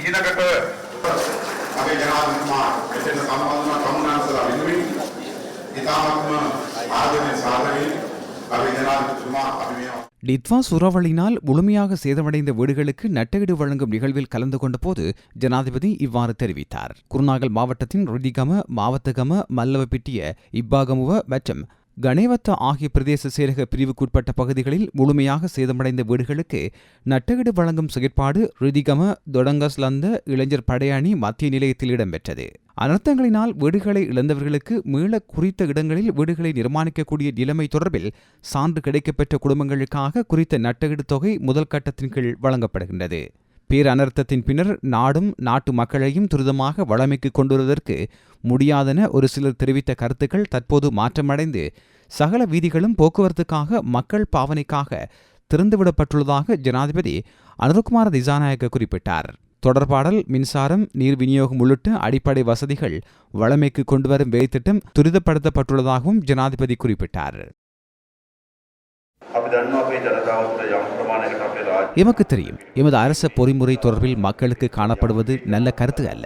ඊළඟට අපේ ජනාධිපතිතුමා මෙතන සම්බන්ධන කමුනාන්සලා වෙනුවෙන් ඉතාමත්ම ආදරණීය සාදරයෙන් අපේ ජනාධිපතිතුමා අපි මේ டித்வா சூறாவளியினால் முழுமையாக சேதமடைந்த வீடுகளுக்கு நட்டஈடு வழங்கும் நிகழ்வில் கலந்து கொண்ட போது ஜனாதிபதி இவ்வாறு தெரிவித்தார் குருநாகல் மாவட்டத்தின் ருதிகம மாவத்தகம மல்லவப்பிட்டிய இப்பாகமுவ மற்றும் கணேவத்த ஆகிய பிரதேச செயலக பிரிவுக்குட்பட்ட பகுதிகளில் முழுமையாக சேதமடைந்த வீடுகளுக்கு நட்டகீடு வழங்கும் செயற்பாடு ரிதிகம தொடங்கஸ்லந்த இளைஞர் படையணி மத்திய நிலையத்தில் இடம்பெற்றது. அனர்த்தங்களினால் வீடுகளை இழந்தவர்களுக்கு மீள குறித்த இடங்களில் வீடுகளை நிர்மாணிக்கக்கூடிய நிலைமை தொடர்பில் சான்று கிடைக்கப்பெற்ற குடும்பங்களுக்காக குறித்த நட்டஈடு தொகை முதல் கட்டத்தின் கீழ் வழங்கப்படுகின்றது. பேரனர்த்தத்தின் பின்னர் நாடும் நாட்டு மக்களையும் துரிதமாக வளமைக்கு கொண்டுவருவதற்கு முடியாதென ஒரு சிலர் தெரிவித்த கருத்துக்கள் தற்போது மாற்றமடைந்து சகல வீதிகளும் போக்குவரத்துக்காக மக்கள் பாவனைக்காக திறந்துவிடப்பட்டுள்ளதாக ஜனாதிபதி அனுரகுமார திசாநாயக்க குறிப்பிட்டார். தொடர்பாடல் மின்சாரம் நீர் விநியோகம் உள்ளிட்ட அடிப்படை வசதிகள் வளமைக்கு கொண்டுவரும் வேலைத்திட்டம் துரிதப்படுத்தப்பட்டுள்ளதாகவும் ஜனாதிபதி குறிப்பிட்டார். எமக்கு தெரியும் எமது அரச பொறிமுறை தொடர்பில் மக்களுக்கு காணப்படுவது நல்ல கருத்து அல்ல.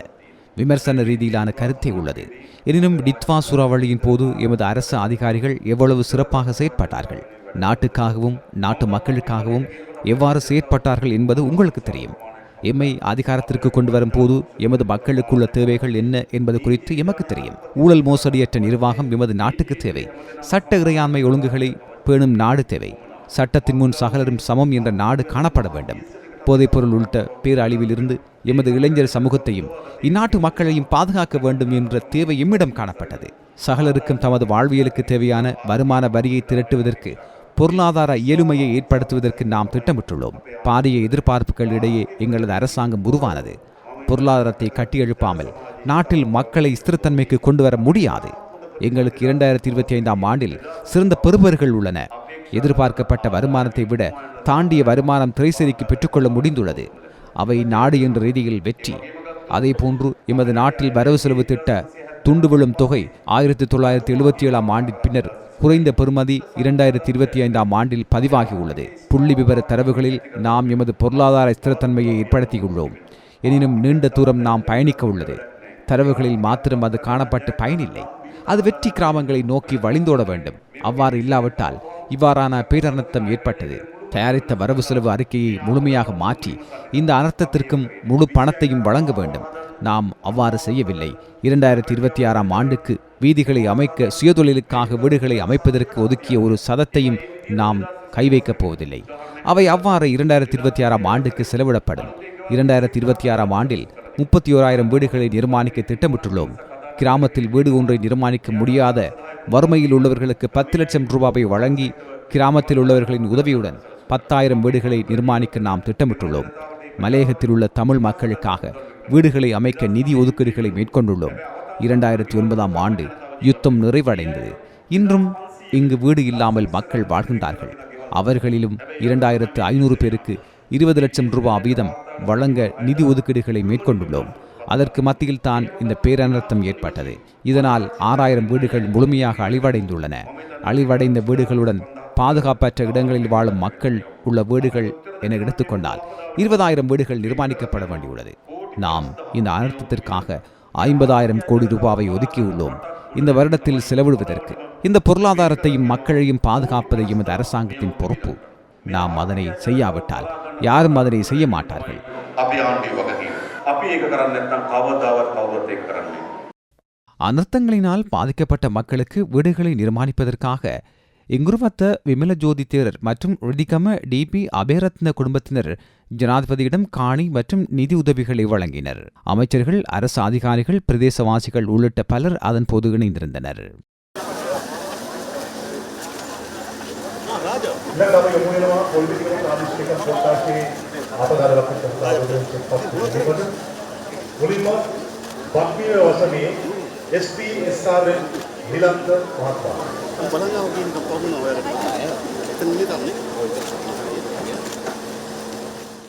விமர்சன ரீதியிலான கருத்தே உள்ளது. எனினும் டித்வா சூறாவளியின் போது எமது அரசு அதிகாரிகள் எவ்வளவு சிறப்பாக செயற்பட்டார்கள். நாட்டுக்காகவும் நாட்டு மக்களுக்காகவும் எவ்வாறு செயற்பட்டார்கள் என்பது உங்களுக்கு தெரியும். எம்மை அதிகாரத்திற்கு கொண்டு வரும் போது எமது மக்களுக்குள்ள தேவைகள் என்ன என்பது குறித்து எமக்கு தெரியும். ஊழல் மோசடியற்ற நிர்வாகம் எமது நாட்டுக்கு தேவை. சட்ட இறையாண்மை ஒழுங்குகளை பேணும் நாடு தேவை. சட்டத்தின் முன் சகலரும் சமம் என்ற நாடு காணப்பட வேண்டும். போதைப்பொருள் உள்ளிட்ட பேரழிவிலிருந்து எமது இளைஞர் சமூகத்தையும் இந்நாட்டு மக்களையும் பாதுகாக்க வேண்டும் என்ற தேவை எம்மிடம் காணப்பட்டது. சகலருக்கும் தமது வாழ்வியலுக்கு தேவையான வருமான வரியை திரட்டுவதற்கு பொருளாதார இயலுமையை ஏற்படுத்துவதற்கு நாம் திட்டமிட்டுள்ளோம். பாரிய எதிர்பார்ப்புகள் இடையே எங்களது அரசாங்கம் உருவானது. பொருளாதாரத்தை கட்டியெழுப்பாமல் நாட்டில் மக்களை ஸ்திரத்தன்மைக்கு கொண்டு வர முடியாது. எங்களுக்கு இரண்டாயிரத்தி இருபத்தி ஐந்தாம் ஆண்டில் சிறந்த பெறுபர்கள் உள்ளன. எதிர்பார்க்கப்பட்ட வருமானத்தை விட தாண்டிய வருமானம் திரைசேரிக்கு பெற்றுக்கொள்ள முடிந்துள்ளது. அவை நாடு என்ற ரீதியில் வெற்றி. அதேபோன்று எமது நாட்டில் வரவு செலவு திட்ட துண்டு விழும் தொகை ஆயிரத்தி தொள்ளாயிரத்தி எழுபத்தி ஏழாம் ஆண்டின் பின்னர் குறைந்த பெறுமதி இரண்டாயிரத்தி இருபத்தி ஐந்தாம் ஆண்டில் பதிவாகியுள்ளது. புள்ளி விவர தரவுகளில் நாம் எமது பொருளாதார ஸ்திரத்தன்மையை ஏற்படுத்தியுள்ளோம். எனினும் நீண்ட தூரம் நாம் பயணிக்க உள்ளது. தரவுகளில் மாத்திரம் அது காணப்பட்டு பயனில்லை. அது வெற்றி கிராமங்களை நோக்கி வழிந்தோட வேண்டும். அவ்வாறு இல்லாவிட்டால் இவ்வாறான பேரனர்த்தம் ஏற்பட்டது. தயாரித்த வரவு செலவு அறிக்கையை முழுமையாக மாற்றி இந்த அனர்த்தத்திற்கும் முழு பணத்தையும் வழங்க வேண்டும். நாம் அவ்வாறு செய்யவில்லை. இரண்டாயிரத்தி இருபத்தி ஆறாம் ஆண்டுக்கு வீதிகளை அமைக்க சுயதொழிலுக்காக வீடுகளை அமைப்பதற்கு ஒதுக்கிய ஒரு சதத்தையும் நாம் கை வைக்கப் போவதில்லை. அவை அவ்வாறு இரண்டாயிரத்தி இருபத்தி ஆறாம் ஆண்டுக்கு செலவிடப்படும். இரண்டாயிரத்தி இருபத்தி ஆறாம் ஆண்டில் முப்பத்தி ஓராயிரம் வீடுகளை நிர்மாணிக்க திட்டமிட்டுள்ளோம். கிராமத்தில் வீடு ஒன்றை நிர்மாணிக்க முடியாத வறுமையில் உள்ளவர்களுக்கு பத்து லட்சம் ரூபாவை வழங்கி கிராமத்தில் உள்ளவர்களின் உதவியுடன் பத்தாயிரம் வீடுகளை நிர்மாணிக்க நாம் திட்டமிட்டுள்ளோம். மலையகத்தில் உள்ள தமிழ் மக்களுக்காக வீடுகளை அமைக்க நிதி ஒதுக்கீடுகளை மேற்கொண்டுள்ளோம். இரண்டாயிரத்தி ஒன்பதாம் ஆண்டு யுத்தம் நிறைவடைந்தது. இன்றும் இங்கு வீடு இல்லாமல் மக்கள் வாழ்கின்றார்கள். அவர்களிலும் இரண்டாயிரத்து ஐநூறு பேருக்கு இருபது லட்சம் ரூபாய் வீதம் வழங்க நிதி ஒதுக்கீடுகளை மேற்கொண்டுள்ளோம். அதற்கு மத்தியில் தான் இந்த பேரனர்த்தம் ஏற்பட்டது. இதனால் ஆறாயிரம் வீடுகள் முழுமையாக அழிவடைந்துள்ளன. அழிவடைந்த வீடுகளுடன் பாதுகாப்பற்ற இடங்களில் வாழும் மக்கள் உள்ள வீடுகள் என எடுத்துக்கொண்டால் இருபதாயிரம் வீடுகள் நிர்மாணிக்கப்பட வேண்டியுள்ளது. நாம் இந்த அனர்த்தத்திற்காக ஐம்பதாயிரம் கோடி ரூபாவை ஒதுக்கியுள்ளோம். இந்த வருடத்தில் செலவிடுவதற்கு இந்த பொருளாதாரத்தையும் மக்களையும் பாதுகாப்பதையும் இந்த அரசாங்கத்தின் பொறுப்பு. நாம் அதனை செய்யாவிட்டால் யாரும் அதனை செய்ய மாட்டார்கள். අපි ආණ්ඩුව වගකීම. අපි ඒක කරන්න නැත්නම් කවදාවත් කවුරුත් ඒක කරන්නේ. නෑ. அனர்த்தங்களினால் பாதிக்கப்பட்ட மக்களுக்கு வீடுகளை நிர்மாணிப்பதற்காக இங்குருவத்த விமல ஜோதி தேரர் மற்றும் ருதிகம டிபி அபேரத்ன குடும்பத்தினர் ஜனாதிபதியிடம் காணி மற்றும் நிதி உதவிகளை வழங்கினர் அமைச்சர்கள் அரசு அதிகாரிகள் பிரதேசவாசிகள் உள்ளிட்ட பலர் அதன் போது இணைந்திருந்தனர் ඊළඟ ஆட்டக்காரர்களுக்கு ஒளிமா பக்மிய வசமியை எஸ்பி எஸ்ஆர் நிலந்த மாத்மா பழங்காவுக்கு போகணும் வேறு எத்தனை மணி தான்